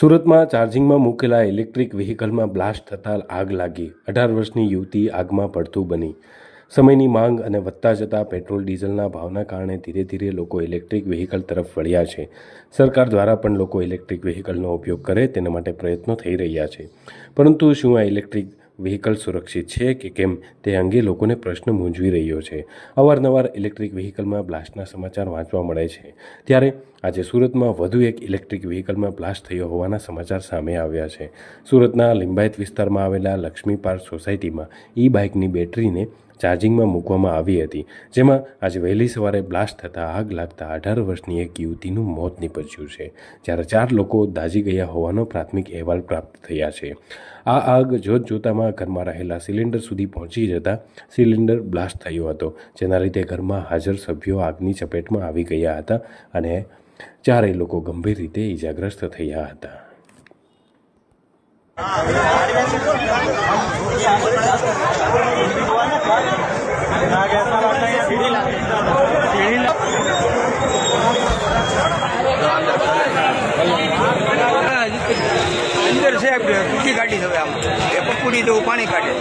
સુરતમાં ચાર્જિંગમાં મૂકેલા electric વ્હીકલમાં blast થતાં આગ લાગી. અઢાર વર્ષની યુવતી આગમાં પડતું બની. સમયની માંગ અને વધતા જતા પેટ્રોલ ડીઝલના ભાવના કારણે ધીરે ધીરે લોકો ઇલેક્ટ્રિક વ્હીકલ તરફ વળ્યા છે. સરકાર દ્વારા પણ લોકો ઇલેક્ટ્રિક વ્હીકલનો ઉપયોગ કરે તેના માટે પ્રયત્નો થઈ રહ્યા છે. પરંતુ શું આ ઇલેક્ટ્રિક વ્હીકલ સુરક્ષિત છે કે કેમ તે અંગે લોકોને પ્રશ્ન મૂંઝવી રહ્યો છે. અવારનવાર ઇલેક્ટ્રિક વ્હીકલમાં બ્લાસ્ટના સમાચાર વાંચવા મળે છે. ત્યારે આજે સુરતમાં વધુ એક ઇલેક્ટ્રિક વ્હીકલમાં બ્લાસ્ટ થયો હોવાના સમાચાર સામે આવ્યા છે. સુરતના લિંબાયત વિસ્તારમાં આવેલા લક્ષ્મી પાર્ક સોસાયટીમાં ઈ બાઇકની બેટરીને ચાર્જિંગમાં મૂકવામાં આવી હતી, જેમાં આજે વહેલી સવારે બ્લાસ્ટ થતાં આગ લાગતા અઢાર વર્ષની એક યુવતીનું મોત નીપજ્યું છે, જ્યારે ચાર લોકો દાઝી ગયા હોવાનો પ્રાથમિક અહેવાલ પ્રાપ્ત થયા છે. આ આગ જોત જોતામાં ઘરમાં રહેલા સિલિન્ડર સુધી પહોંચી જતાં સિલિન્ડર બ્લાસ્ટ થયો હતો, જેના લીધે ઘરમાં હાજર સભ્યો આગની ચપેટમાં આવી ગયા હતા અને ચારેય લોકો ગંભીર રીતે ઈજાગ્રસ્ત થયા હતા. અંદર છે કુટી કાઢી હવે આમ. એ પકુડી જેવું પાણી કાઢે.